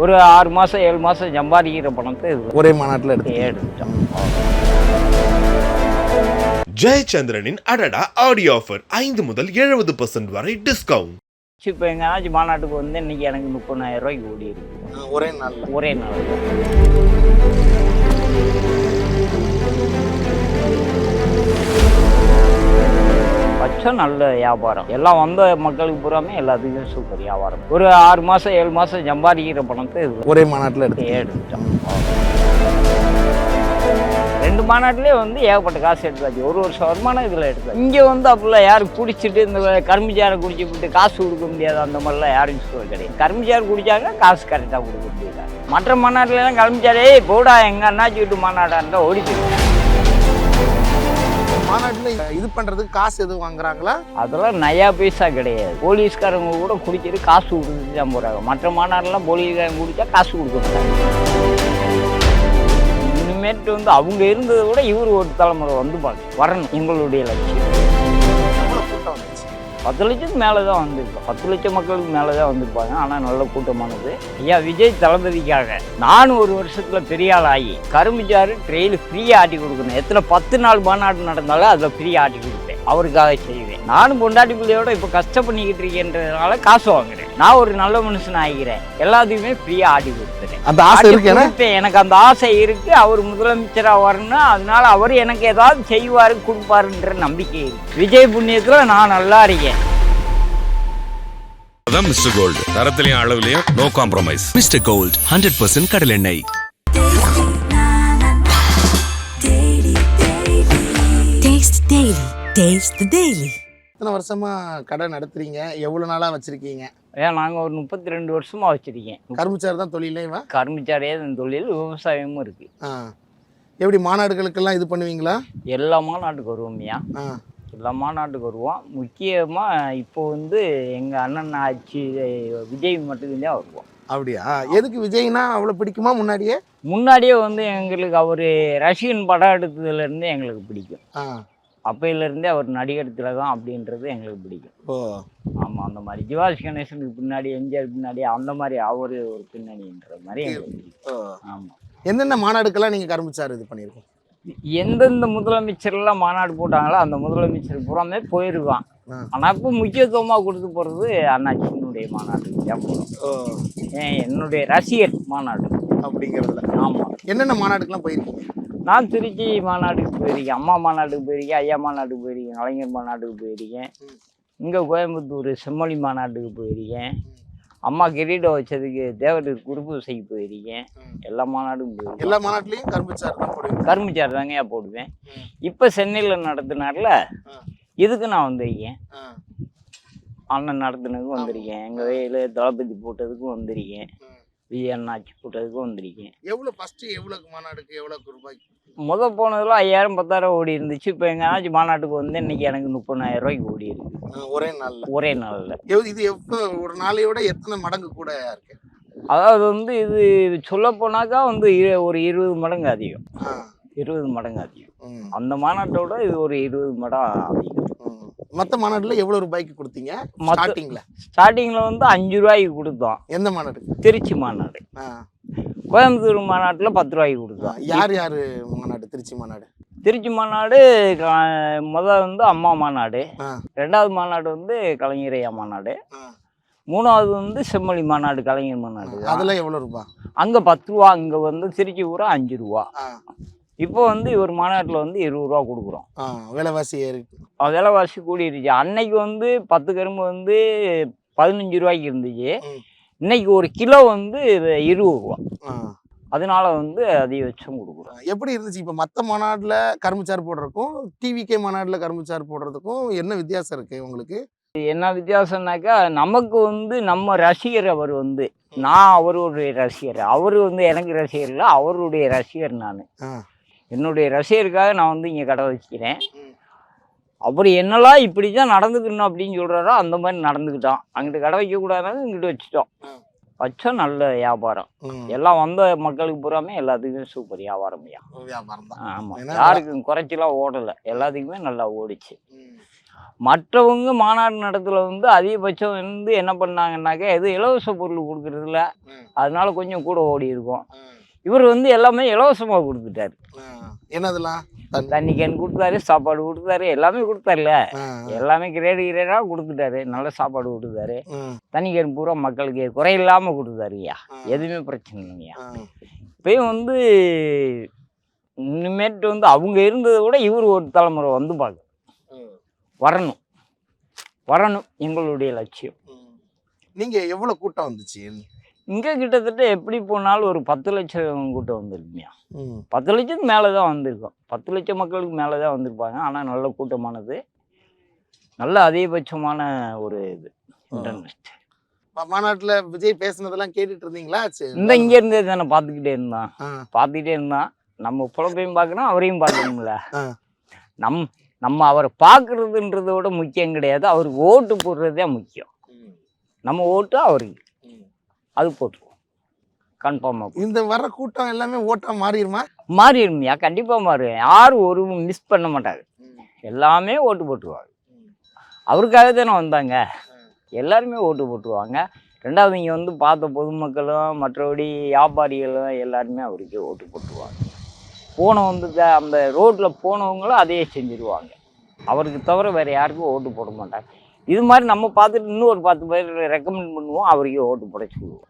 ஒரு ஆறு மாதம் ஏழு மாதம் சம்பாதிக்கிற பணத்தை ஒரே மாநாட்டில் எடுத்து எடுத்துட்டோம். ஜெயச்சந்திரனின் அடடா ஆடியோ ஆஃபர் ஐந்து முதல் எழுபது பர்சன்ட் வரை டிஸ்கவுண்ட் இப்போ எங்கேயாச்சும் மாநாட்டுக்கு வந்து இன்னைக்கு எனக்கு முப்பதாயிரம் ரூபாய்க்கு ஓடி இருக்கு ஒரே நாளில். ஒரே நாள் பச்சம் நல்ல வியாபாரம். எல்லாம் வந்த மக்களுக்கு பூராமே எல்லாத்துக்கும் சூப்பர் வியாபாரம். ஒரு ஆறு மாதம் ஏழு மாதம் சம்பாதிக்கிற பணத்தை ஒரே மாநாட்டில் எடுத்து எடுத்துட்டோம். ரெண்டு மாநாட்டிலே வந்து ஏகப்பட்ட காசு எடுத்தாச்சு. ஒரு வருஷம் வருமானம் இதில் எடுத்தாச்சு. இங்கே வந்து அப்படிலாம் யாரும் குடிச்சிட்டு இந்த கரும்புச்சாரை குடிச்சு விட்டு காசு கொடுக்க முடியாது அந்த மாதிரிலாம் யாரும் சொல்ல கிடையாது. கரும்புச்சாறு குடிச்சாங்க காசு கரெக்டாக கொடுக்க முடியல. மற்ற மாநாட்டிலலாம் கரும்புச்சாரே போடா எங்க அண்ணாச்சி வீட்டு மாநாடாக இருந்தால் ஓடிச்சு மாநாட்டில் இது பண்ணுறதுக்கு காசு எதுவும் வாங்குறாங்களா? அதெல்லாம் நயா பைசா கிடையாது. போலீஸ்காரங்க கூட குடிச்சிட்டு காசு கொடுத்துட்டு தான் போகிறாங்க மற்ற மாநாடுலாம் போலீஸ்காரங்க குடிச்சா காசு கொடுக்க மாட்டாங்க. இனிமேட்டு வந்து அவங்க இருந்ததை விட இவர் ஒரு தலைமுறை வந்து வரணும். எங்களுடைய லட்சியம். பத்து லட்சத்துக்கு மேலே தான் வந்திருக்கோம் பத்து லட்சம் மக்களுக்கு மேலே தான் வந்திருப்பாங்க. ஆனால் நல்ல கூட்டமானது. ஐயா விஜய் தளபதிக்காக நானும் ஒரு வருஷத்தில் பெரிய ஆள் ஆகி கரும்புச்சாறு ட்ரெயில் ஃப்ரீயாக ஆட்டி கொடுக்கணும். எத்தனை பத்து நாள் மாநாடு நடந்தாலும் அதில் ஃப்ரீயாக ஆட்டி கொடுப்பேன் அவருக்காக செய்வேன். நானும் பொண்டாட்டி பிள்ளையோட இப்போ கஷ்டப்பண்ணிக்கிட்டு இருக்கேன்றதுனால காசு வாங்குறேன். நான் ஒரு நல்ல மனுஷன் ஆகிறேன். எல்லாத்தையுமே ஃப்ரீயாக ஆட்டி கொடுத்துறேன் அந்த ஆசை இருக்கு. எனக்கு அந்த ஆசை இருக்கு. அவர் முதலமைச்சரா வரணும் அதனால அவர் எனக்கு ஏதாவது செய்வாரு கொடுப்பாருன்ற நம்பிக்கை இருக்கு. விஜய் புண்ணியத்துல நான் நல்லா இருக்கேன். அதான் மிஸ்டர் கோல்டு தரத்திலையும் அளவுலையும் no compromise mister gold hundred percent Taste Daily. Taste the Daily. இத்தனை வருஷமா கடை நடத்துறீங்க? எவ்வளோ நாளாக வச்சிருக்கீங்க? ஏன் நாங்கள் ஒரு முப்பத்தி ரெண்டு வருஷமா வச்சிருக்கேன். கரும்புச்சாறு தான் தொழிலே இவன்? கரும்புச்சாரே தொழில் விவசாயமும் இருக்கு. ஆ. எப்படி மாநாடுகளுக்கெல்லாம் இது பண்ணுவீங்களா? எல்லா மாநாட்டுக்கு வருவோம்யா எல்லா மாநாட்டுக்கு வருவோம். முக்கியமாக இப்போ வந்து எங்கள் அண்ணன் ஆட்சி விஜய் மட்டும்தான் வருவோம். அப்படியா? எதுக்கு விஜய்னா அவ்வளோ பிடிக்குமா முன்னாடியே? முன்னாடியே வந்து எங்களுக்கு அவர் ரஷ்யன் படம் எடுத்ததுலேருந்து எங்களுக்கு பிடிக்கும். அப்பையிலேருந்தே அவர் நடிகர் திலகம் அப்படின்றது எங்களுக்கு பிடிக்கும். ஓ. ஆமாம் அந்த மாதிரி சிவாஜி கணேசனுக்கு பின்னாடி எம்ஜிஆர் பின்னாடி அந்த மாதிரி அவர் ஒரு பின்னணின்ற மாதிரி எங்களுக்கு பிடிக்கும். ஓ. ஆமாம் எந்தெந்த மாநாடுக்கெல்லாம் நீங்கள் கரும்புச்சாறு இது பண்ணியிருக்கோம் எந்தெந்த முதலமைச்சர்லாம் மாநாடு போட்டாங்களோ அந்த முதலமைச்சர் பூராமே போயிருக்கான். ஆனால் இப்போ முக்கியத்துவமாக கொடுத்து போகிறது அண்ணாச்சினுடைய மாநாட்டுக்கு தான் போகிறோம் என்னுடைய ரசிகர் மாநாடு. அப்படிங்கிறதுல. ஆமாம் என்னென்ன மாநாடுக்கெல்லாம் போயிருக்கீங்க? நான் திருச்சி மாநாட்டுக்கு போயிருக்கேன். அம்மா மாநாட்டுக்கு போயிருக்கேன் ஐயா மாநாட்டுக்கு போயிருக்கேன் கலைஞர் மாநாட்டுக்கு போயிருக்கேன். இங்கே கோயம்புத்தூர் செம்மொழி மாநாட்டுக்கு போயிருக்கேன். அம்மா கிரீடம் வச்சதுக்கு தேவதூர் குருபூசைக்கு போயிருக்கேன். எல்லா மாநாடும் போயிருக்கேன். எல்லா மாநாட்டிலையும் கரும்புச்சாறு தான் போடுவீங்க? கரும்புச்சாறு தாங்கயா போடுவேன். இப்போ சென்னையில் நடத்தினார்ல. இதுக்கு நான் வந்திருக்கேன். அண்ணன் நடத்துனதுக்கும் வந்திருக்கேன். எங்கள் வயலில் தளபதி போட்டதுக்கும் வந்திருக்கேன். அண்ணாச்சி போட்டதுக்கும் வந்திருக்கேன். எவ்வளோ ஃபஸ்ட்டு எவ்வளோ மாநாடுக்கு எவ்வளோ ரூபாய்க்கு? முத போனதுல ஐயாயிரம் பத்தாயிரம் ஓடி இருந்துச்சு. இப்போ எங்கேயாச்சும் மாநாட்டுக்கு வந்து இன்னைக்கு எனக்கு முப்பதாயிரம் ரூபாய்க்கு ஓடி இருக்கு. ஒரே நாளில். ஒரே நாளில். இது எப்போ ஒரு நாளையோட எத்தனை மடங்கு கூட இருக்கு? அதாவது வந்து இது சொல்ல போனாக்கா வந்து ஒரு இருபது மடங்கு அதிகம். இருபது மடங்கு அதிகம். அந்த மாநாட்டோட இது ஒரு இருபது மடம் அதிகம். ம். மத்த மாநாட்டுல எவ்வளவு ரூபாய்க்கு கொடுத்தீங்க? ஸ்டார்டிங்ல ஸ்டார்டிங்கில் வந்து அஞ்சு ரூபாய்க்கு கொடுத்தோம். எந்த மாநாட்டுக்கு திருச்சி மாநாடு. கோயம்புத்தூர் மாநாட்டில் பத்து ரூபாய்க்கு கொடுத்தோம் யார் யாரு மாநாடு? திருச்சி மாநாடு. திருச்சி மாநாடு க- முத வந்து அம்மா மாநாடு. ரெண்டாவது மாநாடு வந்து கலைஞர் ஐயா மாநாடு. மூணாவது வந்து செம்மொழி மாநாடு கலைஞர் மாநாடு. அதுல எவ்வளவு ரூபாய் அங்கே பத்து ரூபா அங்கே வந்து திருச்சி ஊரா அஞ்சு ரூபா. இப்போ வந்து ஒரு மாநாட்டில் வந்து இருபது ரூபா கொடுக்குறோம். விலைவாசி விலைவாசி கூடிருச்சு. அன்னைக்கு வந்து பத்து கரும்பு வந்து பதினஞ்சு ரூபாய்க்கு இருந்துச்சு. இன்னைக்கு ஒரு கிலோ வந்து இருபது ரூபா. அதனால வந்து அதிகபட்சம் கொடுக்குறோம். எப்படி இருந்துச்சு? இப்ப மத்த மாநாட்டுல கரும்புச்சாறு போடுறதுக்கும் டிவிகே மாநாட்டுல கரும்புச்சாறு போடுறதுக்கும் என்ன வித்தியாசம் இருக்கு உங்களுக்கு? என்ன வித்தியாசம்னாக்கா நமக்கு வந்து நம்ம ரசிகர் அவர் வந்து நான் அவருடைய ரசிகர். அவர் வந்து எனக்கு ரசிகர் இல்லை அவருடைய ரசிகர் நான். என்னுடைய ரசிகருக்காக நான் வந்து இங்கே கடை வச்சுக்கிறேன். ம். அவர் என்னெல்லாம் இப்படி தான் நடந்துக்கணும் அப்படின்னு சொல்கிறாரோ அந்த மாதிரி நடந்துக்கிட்டோம் அங்கிட்டு கடை வைக்கக்கூடாதுனாலும் இங்கிட்டு வச்சுட்டோம். ஆ. வச்சோம் நல்ல வியாபாரம். எல்லாம் வந்த மக்களுக்கு பூராமே எல்லாத்துக்குமே சூப்பர் வியாபாரம் வியாபாரம் ஆமாம் யாருக்கும் குறைச்சலாம் ஓடலை. எல்லாத்துக்குமே நல்லா ஓடிச்சு. மற்றவங்க மாநாடு நடத்துல வந்து அதிகபட்சம் வந்து என்ன பண்ணாங்கன்னாக்கா எது இலவச பொருள் கொடுக்கறதில்ல. அதனால கொஞ்சம் கூட ஓடி இருக்கும் இவர் வந்து எல்லாமே இலவசமாக கொடுத்துட்டாரு. என்னதெல்லாம் தண்ணி. கேன் கொடுத்தாரு சாப்பாடு கொடுத்தாரு எல்லாமே கொடுத்தாருல. எல்லாமே கிரேடு கிரேடாக கொடுத்துட்டாரு. நல்ல சாப்பாடு கொடுத்தாரு. தண்ணி கேன் பூரா மக்களுக்கு குறையில்லாமல் கொடுத்தாரு ஐயா. எதுவுமே பிரச்சனை இல்லையா ஆ. இப்பயும் வந்து இனிமேட்டு வந்து அவங்க இருந்ததை விட இவர் ஒரு தலைமுறை வந்து பார்க்க வரணும். வரணும் எங்களுடைய லட்சியம். ம். நீங்க எவ்வளவு கூட்டம் வந்துச்சு? இங்கே கிட்டத்தட்ட எப்படி போனாலும் ஒரு பத்து லட்சம் கூட்டம் வந்திருக்குமையா. பத்து லட்சத்துக்கு மேலே தான் வந்திருக்கோம். பத்து லட்சம் மக்களுக்கு மேலே தான் வந்திருப்பாங்க. ஆனால் நல்ல கூட்டமானது. நல்ல அதிகபட்சமான ஒரு இது. இன்டர்நெட் மாநாட்டுல விஜய் பேசுனதெல்லாம் கேட்டுட்டு இருந்தீங்களா. இந்த இங்கே இருந்தே தானே பார்த்துக்கிட்டே இருந்தான். பார்த்துக்கிட்டே இருந்தான். நம்ம புலப்பையும் பார்க்கணும் அவரையும் பார்க்கணும்ல. நம் நம்ம அவரை பார்க்கறதுன்றதை விட முக்கியம் கிடையாது. அவருக்கு ஓட்டு போடுறதே முக்கியம். நம்ம ஓட்டு அவருக்கு. அது போட்டுருவோம் கன்ஃபார்மாக இந்த வர்ற கூட்டம் எல்லாமே ஓட்டா மாறிடுமா? மாறிடுமையா கண்டிப்பாக மாறும் யாரும் ஒரு மிஸ் பண்ண மாட்டாங்க எல்லாமே ஓட்டு போட்டுருவாங்க அவருக்காக தானே வந்தாங்க. எல்லாருமே ஓட்டு போட்டுருவாங்க. ரெண்டாவது இங்கே வந்து பார்த்த பொதுமக்களும் மற்றபடி வியாபாரிகளும் எல்லாருமே அவருக்கே ஓட்டு போட்டுருவாங்க. போன வந்து அந்த ரோட்டில் போனவங்களும் அதையே செஞ்சுருவாங்க. அவருக்கு தவிர வேறு யாருக்கும் ஓட்டு போட மாட்டாங்க. இது மாதிரி நம்ம பார்த்துட்டு இன்னும் ஒரு பத்து பேர் ரெக்கமெண்ட் பண்ணுவோம் அவருக்கே ஓட்டு போட சொல்லுவோம்.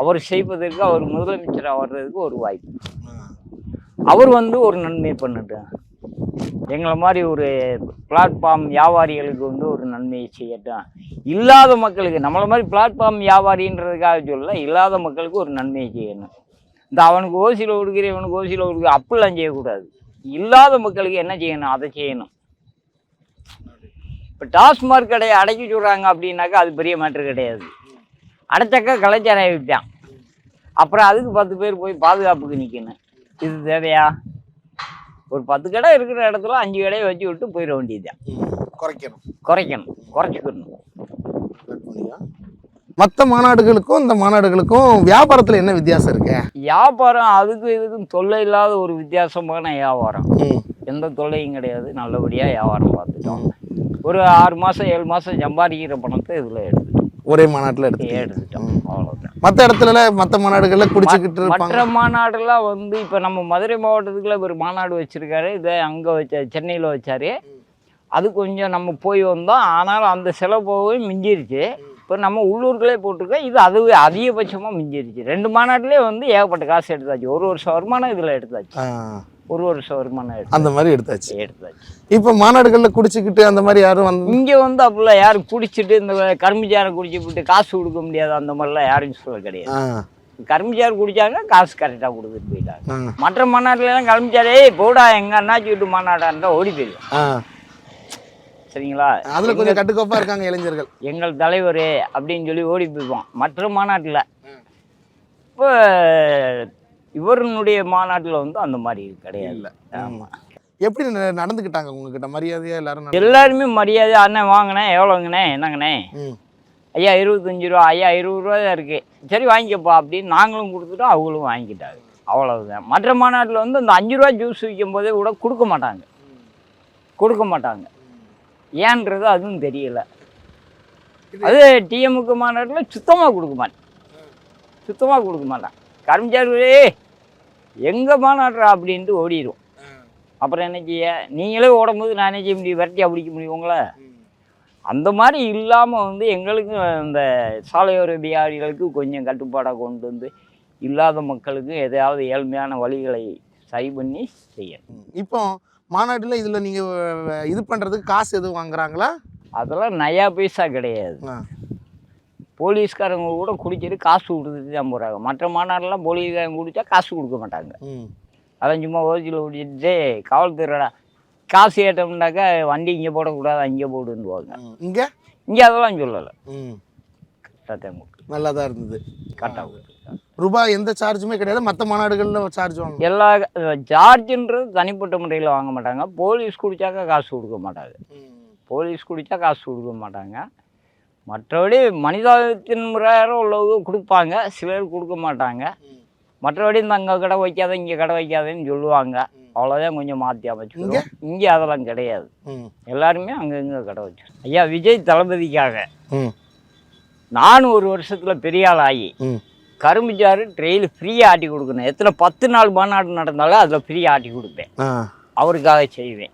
அவர் செய்வதற்கு அவர் முதலமைச்சராக வர்றதுக்கு ஒரு வாய்ப்பு. அவர் வந்து ஒரு நன்மை பண்ணட்டும் எங்களை மாதிரி ஒரு பிளாட்ஃபார்ம் வியாபாரிகளுக்கு வந்து ஒரு நன்மையை செய்யட்டும். இல்லாத மக்களுக்கு நம்மளை மாதிரி பிளாட்ஃபார்ம் வியாபாரின்றதுக்காக சொல்லல இல்லாத மக்களுக்கு ஒரு நன்மையை செய்யணும். இந்த அவனுக்கு ஓசியில் கொடுக்குற இவனுக்கு ஓசியில் கொடுக்குற அப்படிலாம் செய்யக்கூடாது. இல்லாத மக்களுக்கு என்ன செய்யணும்? அதை செய்யணும். இப்போ டாஸ்மார்க் கடையை அடைக்க சொல்கிறாங்க அப்படின்னாக்கா அது பெரிய மேட்ரு கிடையாது. அடைச்சாக்கா கலாச்சாரம் விற்பான் அப்புறம் அதுக்கு பத்து பேர் போய் பாதுகாப்புக்கு நிற்கணும் இது தேவையா? ஒரு பத்து கடை இருக்கிற இடத்துல அஞ்சு கடையை வச்சு விட்டு போயிட வேண்டியதுதான். குறைக்கணும். குறைக்கணும் குறைச்சிக்கணும். மற்ற மாநாடுகளுக்கும் இந்த மாநாடுகளுக்கும் வியாபாரத்துல என்ன வித்தியாசம் இருக்கு? வியாபாரம் அதுக்கு இதுக்கும் தொல்லை இல்லாத ஒரு வித்தியாசமான வியாபாரம். எந்த தொல்லையும் கிடையாது. நல்லபடியாக வியாபாரம் பார்த்துட்டோம். ஒரு ஆறு மாதம் ஏழு மாதம் சம்பாதிக்கிற பணத்தை இதில் எடுத்துட்டோம் ஒரே மாநாட்டுல எடுத்து எடுத்துட்டோம்? அவ்வளோதான் மற்ற இடத்துல மற்ற மாநாடுகள்ல குடிச்சுக்கிட்டு மற்ற இருப்பாங்க. மாநாடுலாம் வந்து இப்போ நம்ம மதுரை மாவட்டத்துக்குள்ள ஒரு மாநாடு வச்சிருக்காரு. இதை அங்கே வச்ச சென்னையில் வச்சாரு. அது கொஞ்சம் நம்ம போய் வந்தோம். ஆனாலும் அந்த செலவு மிஞ்சிருச்சு. இப்போ நம்ம உள்ளூர்களே போட்டிருக்கோம். இது அதுவே அதிகபட்சமாக மிஞ்சிருச்சு. ரெண்டு மாநாட்டிலே வந்து ஏகப்பட்ட காசு எடுத்தாச்சு. ஒரு வருஷம் வருமானம் இதில் எடுத்தாச்சு. ஒரு வருஷம் வருமானம் எடுத்து அந்த மாதிரி எடுத்தாச்சு. எடுத்தாச்சு. இப்ப மாநாடுகள்ல குடிச்சுக்கிட்டு அந்த மாதிரி யாரும் வந்து இங்கே வந்து அப்படிலாம் யாரும் குடிச்சிட்டு இந்த கரும்புச்சாரம் குடிச்சுட்டு காசு கொடுக்க முடியாது. அந்த மாதிரிலாம் யாரும் சொல்ல கிடையாது. ஆ, கரும்புச்சாறு குடிச்சாங்க காசு கரெக்டாக கொடுத்துட்டு போயிட்டாங்க. மற்ற மாநாட்டிலலாம் கரும்புச்சாரு போடா எங்க அண்ணாச்சி வீட்டு மாநாடா இருந்தால் ஓடி போயிடும். சரிங்களா? அதுல கொஞ்சம் கட்டுக்கோப்பா இருக்காங்க இளைஞர்கள். எங்கள் தலைவர் அப்படின்னு சொல்லி ஓடி போய்வான் மற்ற மாநாட்டில். இப்போ இவருடைய மாநாட்டில் வந்து அந்த மாதிரி கிடையாது. ஆமாம் எப்படி நடந்துக்கிட்டாங்க உங்ககிட்ட? மரியாதையா எல்லாரும் எல்லாருமே மரியாதை அண்ணன் வாங்கினே எவ்வளோங்கண்ணே என்னங்கண்ணே? ஐயா இருபத்தஞ்சி ரூபா ஐயா இருபது ரூபா தான் இருக்குது சரி வாங்கிக்கப்பா அப்படின்னு நாங்களும் கொடுத்துட்டோம் அவங்களும் வாங்கிக்கிட்டாங்க. அவ்வளவுதான். மற்ற மாநாட்டில் வந்து அந்த அஞ்சு ரூபா ஜூஸ் விற்கும் போதே கூட கொடுக்க மாட்டாங்க. கொடுக்க மாட்டாங்க. ஏன்றது அதுவும் தெரியல. அது டிஎம்முக்கு மாநாட்டில் சுத்தமாக கொடுக்க மாட்டேன். சுத்தமாக கொடுக்க மாட்டான். கரும்புச்சாரு எங்கள் மாநாடுறா அப்படின்ட்டு ஓடிடும் அப்புறம் என்ன செய்ய? நீங்களே ஓடும்போது நான் என்ன செய்ய முடியும். விரட்டியா பிடிக்க முடியும் உங்களை? அந்த மாதிரி இல்லாமல் வந்து எங்களுக்கு இந்த சாலையோர வியாபாரிகளுக்கு கொஞ்சம் கட்டுப்பாடாக கொண்டு வந்து இல்லாத மக்களுக்கு எதையாவது ஏழ்மையான வழிகளை சரி பண்ணி செய்யணும். இப்போ மாநாட்டுல இதுல நீங்க அஹ், இது பண்றதுக்கு காசு எதுவும் வாங்குறாங்களா? அதெல்லாம் நயா பைசா கிடையாது. போலீஸ்காரங்க கூட குடிச்சிட்டு காசு கொடுத்துட்டு தான் போகிறாங்க மற்ற மாநாடுலாம் போலீஸ்காரங்க குடித்தா காசு கொடுக்க மாட்டாங்க. ம், அதான் சும்மா ஓசியில் குடிச்சிட்டு காவல்துறைடா காசு ஏட்டோம்னாக்கா வண்டி இங்கே போடக்கூடாது அங்கே போடுன்னுவாங்க. இங்க? இங்கே அதெல்லாம் சொல்லலை. ம், கரெக்டாக நல்லா தான் இருந்தது கரெக்டாக ரூபாய் எந்த சார்ஜுமே கிடையாது. மற்ற மாநாடுகள்ல சார்ஜ் வாங்க எல்லா சார்ஜுன்றது தனிப்பட்ட முறையில் வாங்க மாட்டாங்க. போலீஸ் குடித்தாக்கா காசு கொடுக்க மாட்டாங்க. போலீஸ் குடித்தா காசு கொடுக்க மாட்டாங்க. மற்றபடி மனிதாபித்தின் முறையாரம் உள்ளவங்க கொடுப்பாங்க. சிலர் கொடுக்க மாட்டாங்க. மற்றபடி இந்த அங்கே கடை வைக்காத இங்கே கடை வைக்காதேன்னு சொல்லுவாங்க. அவ்வளோதான் கொஞ்சம் மாற்றி அமைச்சுக்கிறோம் இங்கே? அதெல்லாம் கிடையாது. எல்லாருமே அங்கங்கே கடை வச்சு ஐயா விஜய் தளபதிக்காக ம். நானும் ஒரு வருஷத்தில் பெரிய ஆள் ஆகி ம் கரும்புச்சாறு ட்ரெயில் ஃப்ரீயாக ஆட்டி கொடுக்கணும். எத்தனை பத்து நாள் மாநாடு நடந்தாலும் அதில் ஃப்ரீயாக ஆட்டி கொடுப்பேன். அவருக்காக செய்வேன்.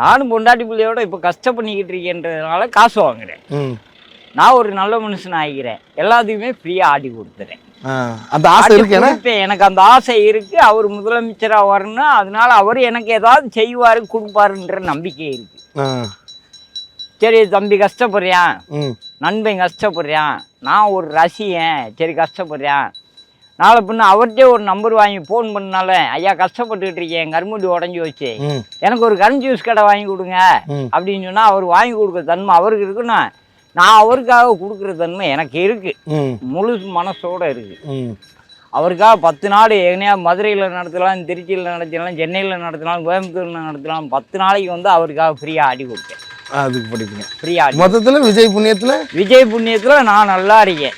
நானும் பொண்டாட்டி பிள்ளையோட இப்போ கஷ்டப்பண்ணிக்கிட்டு இருக்கேன்றதுனால காசு வாங்குறேன். நான் ஒரு நல்ல மனுஷன் ஆகிக்கிறேன் எல்லாத்தையுமே ஃப்ரீயாக ஆட்டி கொடுத்துறேன். அந்த ஆசை இருக்கு. எனக்கு அந்த ஆசை இருக்கு. அவர் முதலமைச்சராக வரணும். அதனால அவர் எனக்கு ஏதாவது செய்வாரு கொடுப்பாருன்ற நம்பிக்கை இருக்கு. சரி தம்பி கஷ்டப்படுறியான் நண்பன் கஷ்டப்படுறான். நான் ஒரு ரசிகன். சரி கஷ்டப்படுறேன். நாளை பின்ன அவர்கிட்டே ஒரு நம்பர் வாங்கி ஃபோன் பண்ணால ஐயா கஷ்டப்பட்டுக்கிட்டு இருக்கேன் கருமுடி உடஞ்சி வச்சு எனக்கு ஒரு கரண்ட் ஜூஸ் கடை வாங்கி கொடுங்க. அப்படின்னு சொன்னால் அவர் வாங்கி கொடுக்குற தன்மை அவருக்கு இருக்குன்னா நான் அவருக்காக கொடுக்குற தன்மை எனக்கு இருக்குது முழு மனசோட இருக்குது அவருக்காக பத்து நாள் எங்கனையா மதுரையில் நடத்தலாம் திருச்சியில் நடத்தலாம் சென்னையில் நடத்தலாம் கோயம்புத்தூரில் நடத்தலாம் பத்து நாளைக்கு வந்து அவருக்காக ஃப்ரீயாக ஆடி கொடுத்தேன். அதுக்கு படிப்பீங்க ஃப்ரீயாக ஆடி மொத்தத்துல விஜய் புண்ணியத்துல? விஜய் புண்ணியத்தில் நான் நல்லா இருக்கேன்.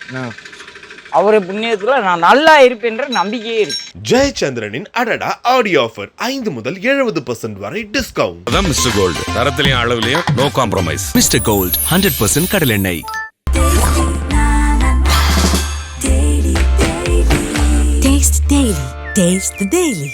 அவர் புண்ணியத்தில் நான் நல்லா இருப்பேன்ற நம்பிக்கையே இருக்கு. ஜெயச்சந்திரனின் அடடா ஆடியோ ஆஃபர் ஐந்து முதல் எழுபது பர்சன்ட் வரை டிஸ்கவுண்ட் அதான் மிஸ்டர் கோல்டு தரத்திலையும் அளவுலையும் நோ காம்ப்ரமைஸ் Mr. Gold 100% கடலெண்ணெய் Taste the Daily. Taste the Daily.